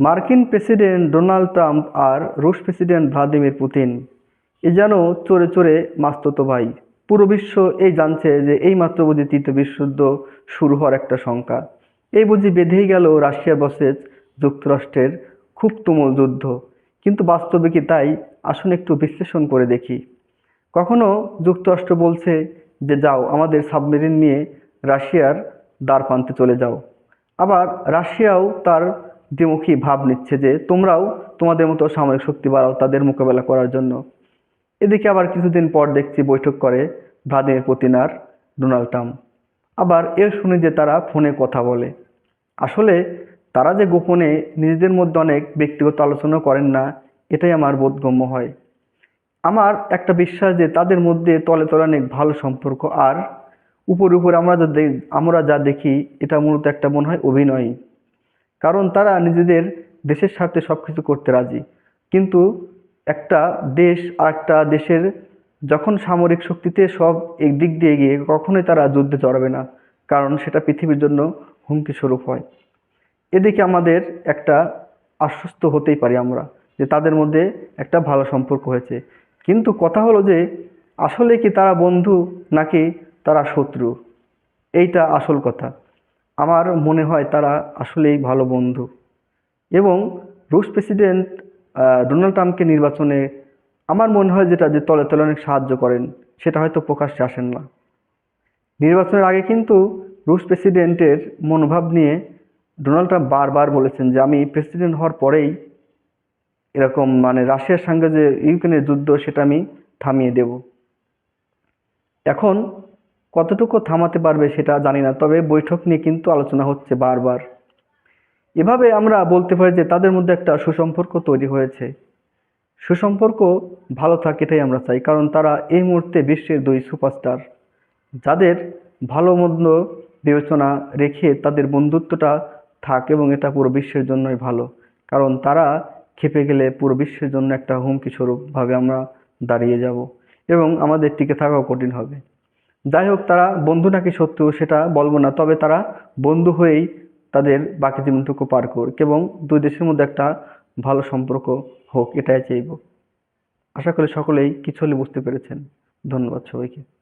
মার্কিন president Donald Trump আর রুশ president Vladimir Putin. এ যেন চোরে চোরে মাস্ততো ভাই। পুরো বিশ্ব এই জানছে যে এই মাত্র বুঝি তৃতীয় বিশ্বযুদ্ধ শুরু হওয়ার একটা শঙ্কা। এই বুঝি বেঁধেই গেল রাশিয়া বসেজ যুক্তরাষ্ট্রের খুব তুমুল যুদ্ধ। কিন্তু বাস্তবে কি তাই? আসুন একটু বিশ্লেষণ করে দেখি। কখনো যুক্তরাষ্ট্র বলছে যে, যাও, আমাদের সাবমেরিন নিয়ে রাশিয়ার দ্বার চলে যাও। আবার রাশিয়াও তার দ্বিমুখী ভাব নিচ্ছে যে তোমরাও তোমাদের মতো সামরিক শক্তি বাড়াও তাদের মোকাবেলা করার জন্য। এদিকে আবার কিছুদিন পর দেখছি বৈঠক করে ভ্লাদিমির পুতিন আর ডোনাল্ড ট্রাম্প। আবার এর শুনে যে তারা ফোনে কথা বলে। আসলে তারা যে গোপনে নিজেদের মধ্যে অনেক ব্যক্তিগত আলোচনা করেন না, এটাই আমার বোধগম্য হয়। আমার একটা বিশ্বাস যে তাদের মধ্যে তলে তলে অনেক ভালো সম্পর্ক, আর উপরে উপরে আমরা যা আমরা যা দেখি, এটা মূলত একটা মনে হয় অভিনয় কারণ তারা নিজেদের দেশের স্বার্থে সব কিছু করতে রাজি। কিন্তু একটা দেশ আর একটা দেশের যখন সামরিক শক্তিতে সব এক দিক দিয়ে এগিয়ে কখনোই তারা যুদ্ধে জড়াবে না, কারণ সেটা পৃথিবীর জন্য হুমকি স্বরূপ হয়। এদিকে আমাদের একটা আশ্বস্ত হতেই পারি আমরা যে তাদের মধ্যে একটা ভালো সম্পর্ক হয়েছে। কিন্তু কথা হলো যে, আসলে কি তারা বন্ধু নাকি তারা শত্রু? এইটা আসল কথা। আমার মনে হয় তারা আসলেই ভালো বন্ধু। এবং রুশ প্রেসিডেন্ট ডোনাল্ড ট্রাম্পকে নির্বাচনে আমার মনে হয় যেটা, যে তলে তলে অনেক সাহায্য করেন, সেটা হয়তো প্রকাশ্যে আসেন না। নির্বাচনের আগে কিন্তু রুশ প্রেসিডেন্টের মনোভাব নিয়ে ডোনাল্ড ট্রাম্প বারবার বলেছেন যে, আমি প্রেসিডেন্ট হওয়ার পরেই এরকম মানে রাশিয়ার সঙ্গে যে ইউক্রেনের যুদ্ধ, সেটা আমি থামিয়ে দেব। এখন কতটুকু থামাতে পারবে সেটা জানি না, তবে বৈঠক নিয়ে কিন্তু আলোচনা হচ্ছে বারবার। এভাবে আমরা বলতে পারি যে তাদের মধ্যে একটা সুসম্পর্ক তৈরি হয়েছে। সুসম্পর্ক ভালো থাকে এটাই আমরা চাই, কারণ তারা এই মুহূর্তে বিশ্বের দুই সুপারস্টার। যাদের ভালো মন্দ বিবেচনা রেখে তাদের বন্ধুত্বটা থাক এবং এটা পুরো বিশ্বের জন্যই ভালো, কারণ তারা খেপে গেলে পুরো বিশ্বের জন্য একটা হুমকি স্বরূপভাবে আমরা দাঁড়িয়ে যাব এবং আমাদের টিকে থাকাও কঠিন হবে। যাই হোক, তারা বন্ধু নাকি শত্রু সেটা বলব না, তবে তারা বন্ধু হয়েই তাদের বাকি জীবনটুকু পার করুক এবং দুই দেশের মধ্যে একটা ভালো সম্পর্ক হোক, এটাই চাইব। আশা করি সকলেই কিছু হলে বুঝতে পেরেছেন। ধন্যবাদ সবাইকে।